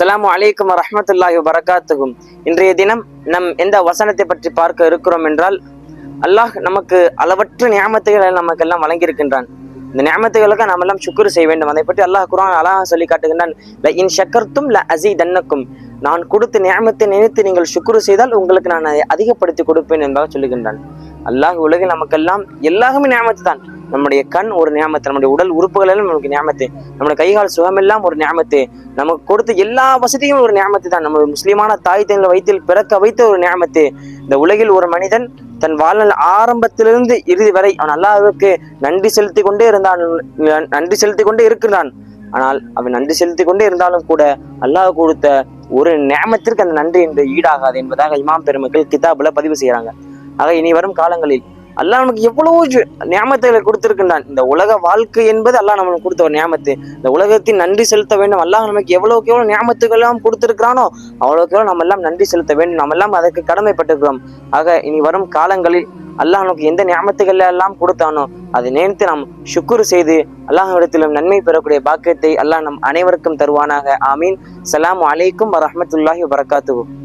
அஸ்லாம் அலைக்கும் வரமத்துல்லாஹி வரகாத்துகும் இன்றைய தினம் நம் எந்த வசனத்தை பற்றி பார்க்க இருக்கிறோம் என்றால் அல்லாஹ் நமக்கு அளவற்ற நியாமத்துகளை நமக்கெல்லாம் வழங்கியிருக்கின்றான். இந்த நியாமத்துகளுக்கு நாம் எல்லாம் சுக்குர் செய்ய வேண்டும். அதை பற்றி அல்லாஹ் குரான் அழகாக சொல்லி காட்டுகின்றான் ல இன் ஷக்கர்த்தும் ல அசீதன்னக்கும் நான் கொடுத்த நியமத்தை நினைத்து நீங்கள் சுக்குரு செய்தால் உங்களுக்கு நான் அதை அதிகப்படுத்தி கொடுப்பேன் என்பதாக சொல்லுகின்றான். அல்லாஹ் உலகில் நமக்கெல்லாம் எல்லாமே நியாமத்து தான் நம்முடைய கண் ஒரு நியமத்து நம்முடைய உடல் உறுப்புகள் எல்லாம் நமக்கு நியமத்து நம்முடைய கைகால் சுகமெல்லாம் ஒரு நியமத்து நமக்கு கொடுத்த எல்லா வசதியும் ஒரு நியமத்து தான். நம்ம முஸ்லீமான தாய் தங்கள் வயிற்றில் பிறக்க வைத்த ஒரு நியமத்து. இந்த உலகில் ஒரு மனிதன் தன் வாழ்நாள் ஆரம்பத்திலிருந்து இறுதி வரை அவன் அல்லாஹ்வுக்கு நன்றி செலுத்தி கொண்டே இருந்தான் நன்றி செலுத்தி கொண்டே இருக்கிறான். ஆனால் அவன் நன்றி செலுத்தி கொண்டே இருந்தாலும் கூட அல்லாஹ் கொடுத்த ஒரு நேமத்திற்கு அந்த நன்றி என்று ஈடாகாது என்பதாக இமாம் பெருமக்கள் கிதாபுல பதிவு செய்யறாங்க ஆக இனி வரும் காலங்களில் அல்லாஹ் நமக்கு எவ்வளவோ ஜு- நியாமத்துகளை கொடுத்திருக்கின்றான். இந்த உலக வாழ்க்கை என்பது அல்லாஹ் நமக்கு கொடுத்த ஒரு நியமத்து இந்த உலகத்தின் நன்றி செலுத்த வேண்டும். அல்லாஹ் நமக்கு எவ்வளவுக்கு எவ்வளவு நியாமத்துகள் எல்லாம் கொடுத்திருக்கிறானோ அவ்வளவுக்கு எவ்வளவு நம்ம எல்லாம் நன்றி செலுத்த வேண்டும். நம்ம எல்லாம் அதற்கு கடமைப்பட்டிருக்கிறோம். ஆக இனி வரும் காலங்களில் அல்லாஹ் நமக்கு எந்த நியாமத்துகள் எல்லாம் கொடுத்தானோ அதை நினைத்து நாம் சுக்குரு செய்து அல்லாஹ்விடத்திலும் நன்மை பெறக்கூடிய பாக்கியத்தை அல்லாஹ் நம் அனைவருக்கும் தருவானாக. ஆமீன். சலாம் அலைக்கும் வரமத்துல்லாஹி வரகாத்துவோம்